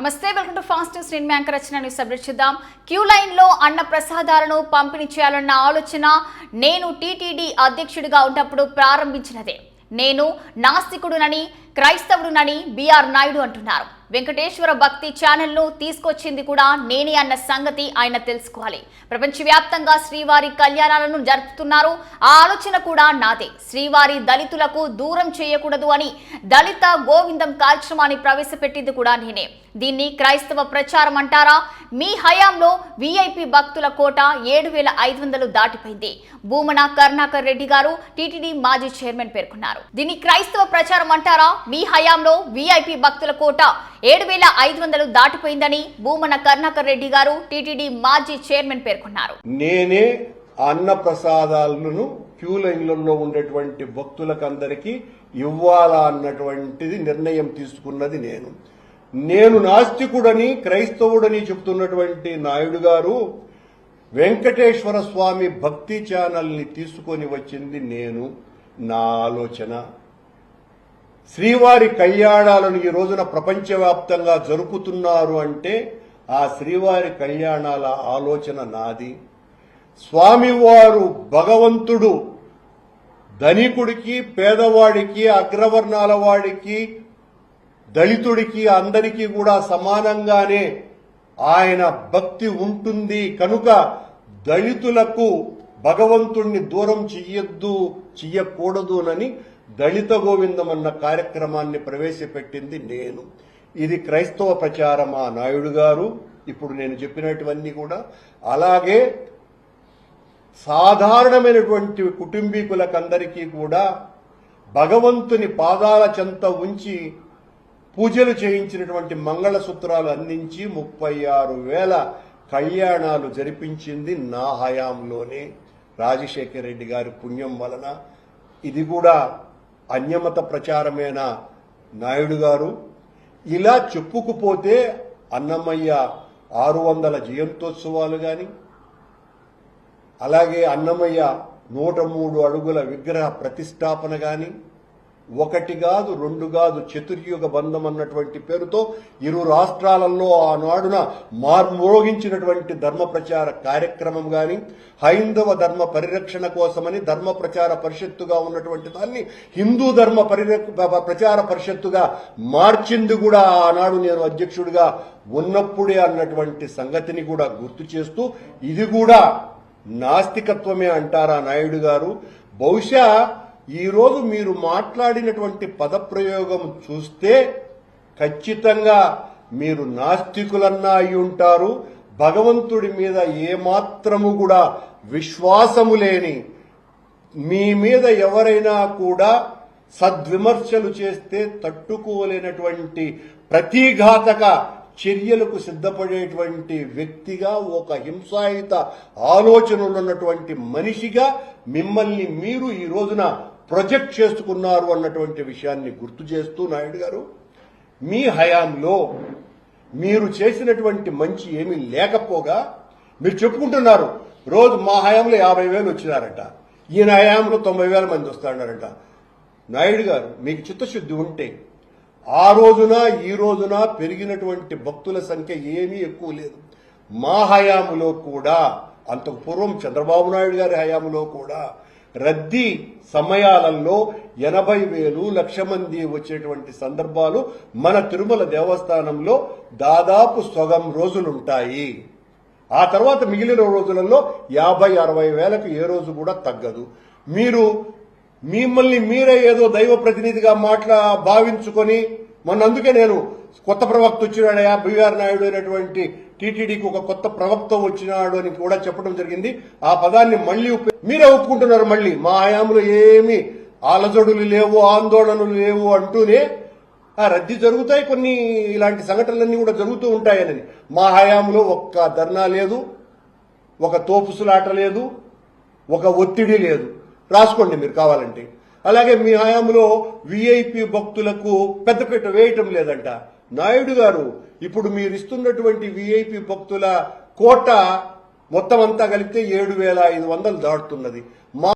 నమస్తే welcome to fast news నేను anchor Rachana. News update చూద్దాం. క్యూ లైన్లో అన్న ప్రసాదాలను పంపిణీ చేయాలన్న ఆలోచన నేను టీటీడీ అధ్యక్షుడిగా ఉన్నప్పుడు ప్రారంభించినదే. నేను నాస్తికుడునని క్రైస్తవుడునని బీఆర్ నాయుడు అంటున్నారు. వెంకటేశ్వర భక్తి ఛానల్ను తీసుకొచ్చింది కూడా నేనే అన్న సంగతి ఆయన తెలుసుకోవాలి. ప్రపంచవ్యాప్తంగా శ్రీవారి కళ్యాణాలను జరుపుతున్నారు. ఆ ఆలోచన కూడా నాదే. శ్రీవారి దళితులకు దూరం చేయకూడదు అని దళిత గోవిందం కార్యక్రమాన్ని ప్రవేశపెట్టింది కూడా నేనే. దీన్ని క్రైస్తవ ప్రచారం అంటారా? మీ హయాంలో వీఐపీ భక్తుల కోట ఏడు వేల ఐదు వందలు దాటిపోయింది. భూమన కరుణాకర్ రెడ్డి గారు టీటీడీ మాజీ చైర్మన్ పేర్కొన్నారు. దీన్ని క్రైస్తవ ప్రచారం అంటారా? మీ హయాంలో వీఐపీ భక్తుల కోట ఏడు వేల ఐదు వందలు దాటిపోయిందని భూమన కరుణాకర్ రెడ్డి గారు టీటీడీ మాజీ చైర్మన్ పేర్కొన్నారు. నేనే అన్న ప్రసాదాలను క్యూ లైన్లలో ఉండేటువంటి భక్తులకందరికీ ఇవ్వాలా అన్నటువంటిది నిర్ణయం తీసుకున్నది నేను. నేను నాస్తికుడని క్రైస్తవుడని చెప్తున్నటువంటి నాయుడు గారు వెంకటేశ్వర స్వామి భక్తి ఛానల్ని తీసుకొని వచ్చింది నేను. నా ఆలోచన. శ్రీవారి కళ్యాణాలను ఈ రోజున ప్రపంచవ్యాప్తంగా జరుపుతున్నారు అంటే ఆ శ్రీవారి కళ్యాణాల ఆలోచన నాది. స్వామివారు భగవంతుడు ధనికుడికి పేదవాడికి అగ్రవర్ణాల వాడికి దళితుడికి అందరికీ కూడా సమానంగానే ఆయన భక్తి ఉంటుంది. కనుక దళితులకు భగవంతుణ్ణి దూరం చెయ్యొద్దు చెయ్యకూడదునని దళిత గోవిందం అన్న కార్యక్రమాన్ని ప్రవేశపెట్టింది నేను. ఇది క్రైస్తవ ప్రచారమా నాయుడు గారు? ఇప్పుడు నేను చెప్పినటువన్నీ కూడా. అలాగే సాధారణమైనటువంటి కుటుంబీకులకందరికీ కూడా భగవంతుని పాదాల చెంత ఉంచి పూజలు చేయించినటువంటి మంగళసూత్రాలు అందించి ముప్పై ఆరు వేల కళ్యాణాలు జరిపించింది నా హయాంలోనే రాజశేఖర రెడ్డి గారి పుణ్యం వలన. ఇది కూడా అన్యమత ప్రచారమేనా నాయుడు గారు ఇలా చెప్పుకుపోతే అన్నమయ్య ఆరు వందల జయంతోత్సవాలు గాని అలాగే అన్నమయ్య నూట మూడు అడుగుల విగ్రహ ప్రతిష్టాపన కానీ ఒకటి కాదు రెండు కాదు చతుర్యుగ బంధం అన్నటువంటి పేరుతో ఇరు రాష్ట్రాలలో ఆనాడున మార్మోగించినటువంటి ధర్మ ప్రచార కార్యక్రమం గాని హైందవ ధర్మ పరిరక్షణ కోసమని ధర్మ ప్రచార పరిషత్తుగా ఉన్నటువంటి దాన్ని హిందూ ధర్మ ప్రచార పరిషత్తుగా మార్చింది కూడా ఆనాడు నేను అధ్యక్షుడిగా ఉన్నప్పుడే అన్నటువంటి సంగతిని కూడా గుర్తు చేస్తూ ఇది కూడా నాస్తికత్వమే అంటారా నాయుడు గారు? బహుశా ఈరోజు మీరు మాట్లాడినటువంటి పదప్రయోగం చూస్తే ఖచ్చితంగా మీరు నాస్తికులన్నా అయి ఉంటారు. భగవంతుడి మీద ఏమాత్రము కూడా విశ్వాసము లేని మీ మీద ఎవరైనా కూడా సద్విమర్శలు చేస్తే తట్టుకోలేనటువంటి ప్రతిఘాతక చర్యలకు సిద్ధపడేటువంటి వ్యక్తిగా ఒక హింసాయుత ఆలోచనలున్నటువంటి మనిషిగా మిమ్మల్ని మీరు ఈ రోజున ప్రొజెక్ట్ చేసుకున్నారు అన్నటువంటి విషయాన్ని గుర్తు చేస్తూ నాయుడు గారు మీ హయాంలో మీరు చేసినటువంటి మంచి ఏమీ లేకపోగా మీరు చెప్పుకుంటున్నారు రోజు మా హయాంలో యాభై వేలు వచ్చినారట ఈయన హయాంలో తొంభై వేల మంది వస్తున్నారట నాయుడు గారు మీకు చిత్తశుద్ధి ఉంటే ఆ రోజున ఈ రోజున పెరిగినటువంటి భక్తుల సంఖ్య ఏమీ ఎక్కువ లేదు. మా హయాములో కూడా అంతకు పూర్వం చంద్రబాబు నాయుడు గారి హయాములో కూడా రద్దీ సమయాలలో ఎనభై వేలు లక్ష మంది వచ్చేటువంటి సందర్భాలు మన తిరుమల దేవస్థానంలో దాదాపు సగం రోజులుంటాయి. ఆ తర్వాత మిగిలిన రోజులలో యాభై అరవై వేలకు ఏ రోజు కూడా తగ్గదు. మీరు మిమ్మల్ని మీరే ఏదో దైవ ప్రతినిధిగా మాట్లా భావించుకొని మొన్న అందుకే నేను కొత్త ప్రవక్త వచ్చినాడయా బీఆర్ నాయుడు అయినటువంటి టీటీడీకి ఒక కొత్త ప్రవక్త వచ్చినాడు అని కూడా చెప్పడం జరిగింది. ఆ పదాన్ని మళ్ళీ మీరే ఒప్పుకుంటున్నారు మళ్ళీ. మా హయాంలో ఏమి అలజడులు లేవు ఆందోళనలు లేవు అంటూనే ఆ రద్దీ జరుగుతాయి కొన్ని ఇలాంటి సంఘటనలన్నీ కూడా జరుగుతూ ఉంటాయని. మా హయాంలో ఒక్క ధర్నా లేదు ఒక తోపుసులాట లేదు ఒక ఒత్తిడి లేదు. రాసుకోండి మీరు కావాలంటే. అలాగే మీ హయాంలో విఐపి భక్తులకు పెద్దపీట వేయటం లేదంట. నాయుడు గారు ఇప్పుడు మీరు ఇస్తున్నటువంటి విఐపి భక్తుల కోట మొత్తం అంతా కలిపితే ఏడు వేల ఐదు వందలు దాటుతున్నది. మా